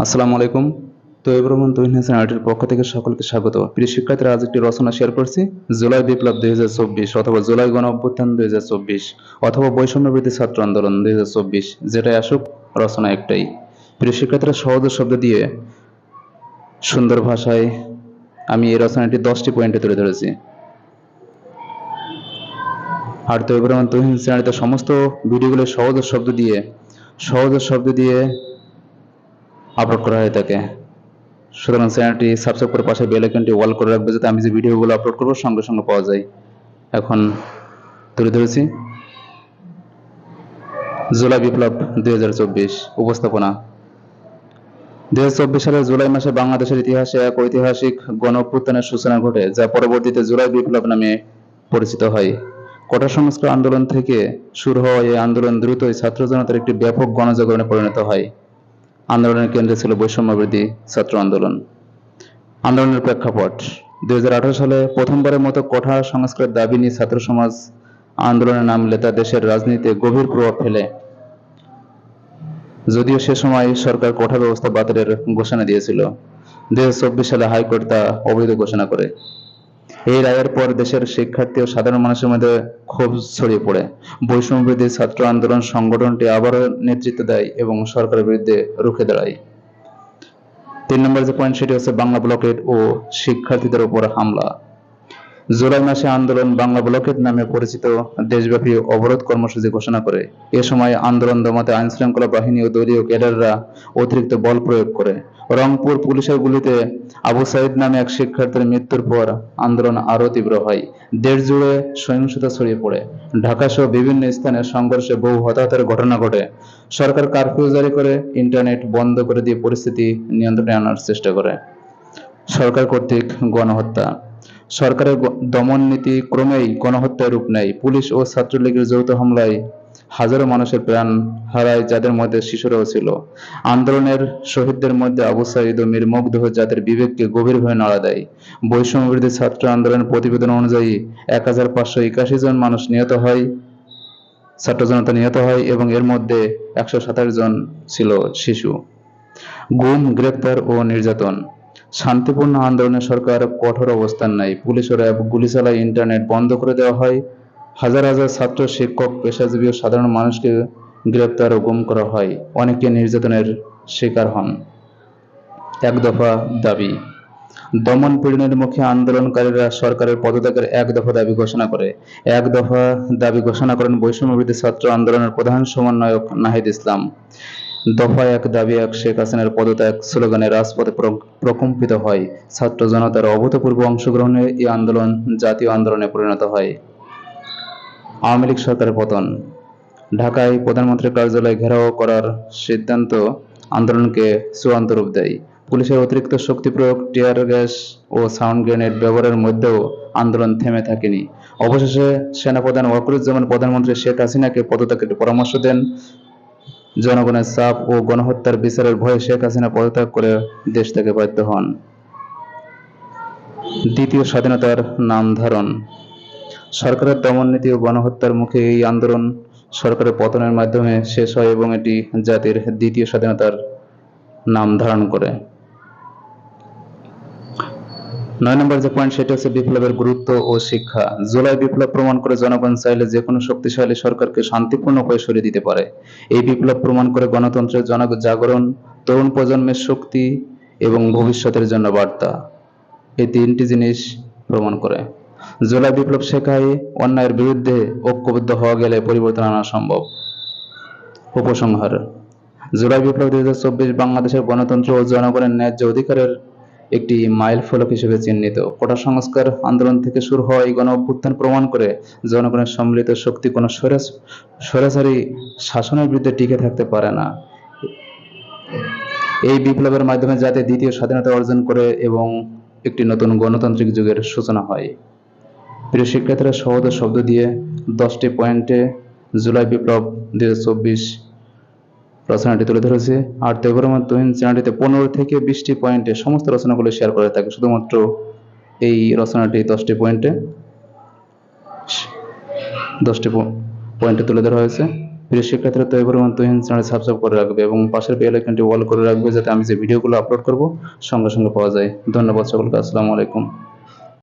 আসসালামু আলাইকুম। তো এব্রহমান তহিন হাসান আর্টের পক্ষ থেকে সকলকে স্বাগত। প্রিয় শিক্ষার্থীরা, আজ একটি রচনা শেয়ার করছি। জুলাই বিপ্লব দুই হাজার চব্বিশ অথবা জুলাই গণ অভ্যুত্থান দুই হাজার চব্বিশ অথবা বৈষম্য বৃদ্ধি ছাত্র আন্দোলন দুই হাজার চব্বিশ, যেটাই আসুক, রচনা একটাই। প্রিয় শিক্ষার্থীরা, সহজ শব্দ দিয়ে সুন্দর ভাষায় আমি এই রচনাটি দশটি পয়েন্টে তুলে ধরেছি। আর তো এব্রহমান তহিন চ্যানেলতে সমস্ত ভিডিওগুলো সহজ শব্দ দিয়ে, সহজ শব্দ দিয়ে আপলোড করা হয়ে থাকে সুতরাং চ্যানেলটি সাবস্ক্রাইব করে পাশে বেল আইকনটি অল করে রাখবে যাতে আমি যে ভিডিওগুলো আপলোড করব সঙ্গে সঙ্গে পাওয়া যায়। এখন তুলে ধরেছি। জুলাই বিপ্লব দুই হাজার চব্বিশ উপস্থাপনা। দুই হাজার চব্বিশ সালের জুলাই মাসে বাংলাদেশের ইতিহাসে এক ঐতিহাসিক গণ অভ্যুত্থানের সূচনা ঘটে, যা পরবর্তীতে জুলাই বিপ্লব নামে পরিচিত হয়। কোটা সংস্কার আন্দোলন থেকে শুরু হওয়া এই আন্দোলন দ্রুতই ছাত্র জনতার একটি ব্যাপক গণজাগরণে পরিণত হয়। আন্দোলনের কেন্দ্রে ছিল বৈষম্যবৃদ্ধি ছাত্র আন্দোলন। আন্দোলনের প্রেক্ষাপট, দুই সালে প্রথমবারের মতো কোঠা সংস্কারের দাবি নিয়ে ছাত্র সমাজ আন্দোলনে নামলে তা দেশের রাজনীতিতে গভীর প্রভাব ফেলে। যদিও সে সময় সরকার কোঠা ব্যবস্থা বাতিলের ঘোষণা দিয়েছিল। দুই হাজার চব্বিশ সালে হাইকোর্ট তা অবৈধ ঘোষণা করে। এই রায়ের পর দেশের শিক্ষার্থী ও সাধারণ মানুষের মধ্যে ক্ষোভ ছড়িয়ে পড়ে। বৈষম্যবিরোধী ছাত্র আন্দোলন সংগঠনটি আবারও নেতৃত্ব দেয় এবং সরকারের বিরুদ্ধে রুখে দাঁড়ায়। তিন নম্বর যে পয়েন্ট সেটি হচ্ছে বাংলা ব্লকেট ও শিক্ষার্থীদের উপর হামলা। জুলাই মাসে আন্দোলন বাংলা ব্লকেট নামে পরিচিত দেশব্যাপী অবরোধ কর্মসূচি ঘোষণা করে। এ সময় আন্দোলন দমাতে আইন শৃঙ্খলা বাহিনী ও দলীয় ক্যাডাররা অতিরিক্ত বল প্রয়োগ করে। রংপুর পুলিশের গুলিতে আবু সাইদ নামে এক শিক্ষার্থীর মৃত্যুর পর আন্দোলন আরও তীব্র হয়। দেশ জুড়ে সহিংসতা ছড়িয়ে পড়ে। ঢাকা সহ বিভিন্ন স্থানে সংঘর্ষে বহু হতাহতের ঘটনা ঘটে। সরকার কারফিউ জারি করে, ইন্টারনেট বন্ধ করে দিয়ে পরিস্থিতি নিয়ন্ত্রণে আনার চেষ্টা করে। সরকার কর্তৃক গণহত্যা। সরকারের দমন নীতি ক্রমেই গণহত্যার রূপ নেয়। পুলিশ ও ছাত্রলীগের যৌথ হামলায় হাজারো মানুষের প্রাণ হারায় যাদের মধ্যে শিশুরাও ছিল। আন্দোলনের শহীদদের মধ্যে আবু সাইদ ও মীর মুগ্ধ যাদের বিবেককে গভীরভাবে নাড়া দেয়। বৈষম্যবিরোধী ছাত্র আন্দোলনের প্রতিবেদন অনুযায়ী এক হাজার পাঁচশো একাশি জন মানুষ নিহত হয়, ছাত্র জনতা নিহত হয় এবং এর মধ্যে একশো সাতাশ জন ছিল শিশু। গুম, গ্রেপ্তার ও নির্যাতন। শান্তিপূর্ণ আন্দোলনে সরকার কঠোর অবস্থান নেয়। পুলিশ র্যাব গুলি চালায় ইন্টারনেট বন্ধ করে দেওয়া হয়। হাজার হাজার ছাত্র, শিক্ষক, পেশাজীবী ও সাধারণ মানুষকে গ্রেপ্তার ও গুম করা হয়। অনেকে নির্যাতনের শিকার হন। এক দফা দাবি, দমন পীড়নের মুখে আন্দোলনকারীরা সরকারের পদত্যাগের এক দফা দাবি ঘোষণা করে। এক দফা দাবি ঘোষণা করেন বৈষম্যবিরোধী ছাত্র আন্দোলনের প্রধান সমন্বয়ক নাহিদ ইসলাম। দফা এক দাবি এক শেখ হাসিনার পদত্যাগ স্লোগানে রাজপথে প্রকম্পিত হয়। ছাত্র জনতার অভূতপূর্ব অংশগ্রহণে এই আন্দোলন জাতীয় আন্দোলনে পরিণত হয়। আওয়ামী লীগ সরকারের পতন। ঢাকায় প্রধানমন্ত্রীর কার্যালয় ঘেরাও করার সিদ্ধান্ত আন্দোলনকে চূড়ান্ত রূপ দেয়। পুলিশের অতিরিক্ত শক্তি প্রয়োগ, টিয়ার গ্যাস ও সাউন্ড গ্রেনেড ব্যবহারের মধ্যেও আন্দোলন থেমে থাকেনি। অবশেষে সেনাপ্রধান ওয়াকুরুজ্জামান, প্রধানমন্ত্রী শেখ হাসিনাকে পদত্যাগের পরামর্শ দেন। জনগণের চাপ ও গণহত্যার বিচারের ভয়ে শেখ হাসিনা পদত্যাগ করে দেশ থেকে বাধ্য হন। দ্বিতীয় স্বাধীনতার নাম ধারণ। সরকারের দমননীতি ও গণহত্যার মুখে এই আন্দোলন সরকারের পতনের মাধ্যমে শেষ হয় এবং এটি জাতির দ্বিতীয় স্বাধীনতার নাম ধারণ করে। নয় নম্বর যে পয়েন্ট সেটা হচ্ছে বিপ্লবের গুরুত্ব ও শিক্ষা। জুলাই বিপ্লব প্রমাণ করে জনগণ চাইলে যে কোনো শক্তিশালী সরকারকে শান্তিপূর্ণ উপায়ে সরিয়ে দিতে পারে। এই বিপ্লব প্রমাণ করে গণতন্ত্রের জন জাগরণ, তরুণ প্রজন্মের শক্তি এবং ভবিষ্যতের জন্য বার্তা। এই তিনটি জিনিস প্রমাণ করে। জুলাই বিপ্লব শেখায় অন্যায়ের বিরুদ্ধে ঐক্যবদ্ধ হওয়া গেলে পরিবর্তন আনা সম্ভব। উপসংহার, জুলাই বিপ্লব দুই হাজার চব্বিশ বাংলাদেশের গণতন্ত্র ও জনগণের ন্যায্য অধিকারের একটি মাইল ফলক হিসেবে চিহ্নিত। কোটা সংস্কার আন্দোলন থেকে শুরু হওয়া এই গণ অভ্যুত্থান প্রমাণ করে জনগণের সম্মিলিত শক্তি কোনো স্বৈরাচারী শাসনের বিরুদ্ধে টিকে থাকতে পারে না। এই বিপ্লবের মাধ্যমে জাতি দ্বিতীয় স্বাধীনতা অর্জন করে এবং একটি নতুন গণতান্ত্রিক যুগের সূচনা হয়। প্রিয় শিক্ষার্থীরা, সহজ শব্দ দিয়ে দশটি পয়েন্টে জুলাই বিপ্লব দুই হাজার চব্বিশ রচনাটি তুলে ধরেছে। আর দেবর তুহিন চ্যানেলটিতে পনেরো থেকে বিশটি পয়েন্টে সমস্ত রচনাগুলো শেয়ার করে থাকে, শুধুমাত্র এই রচনাটি দশটি পয়েন্টে। দশটি পয়েন্টে তুলে ধরা হয়েছে। প্রিয় শিক্ষার্থীরা তো এবার তুহিন চ্যানেল সাবস্ক্রাইব করে রাখবে এবং পাশের বেল আইকনটি ওয়াল করে রাখবে যাতে আমি যে ভিডিওগুলো আপলোড করব, সঙ্গে সঙ্গে পাওয়া যায়। ধন্যবাদ সকলকে, আসসালামু আলাইকুম।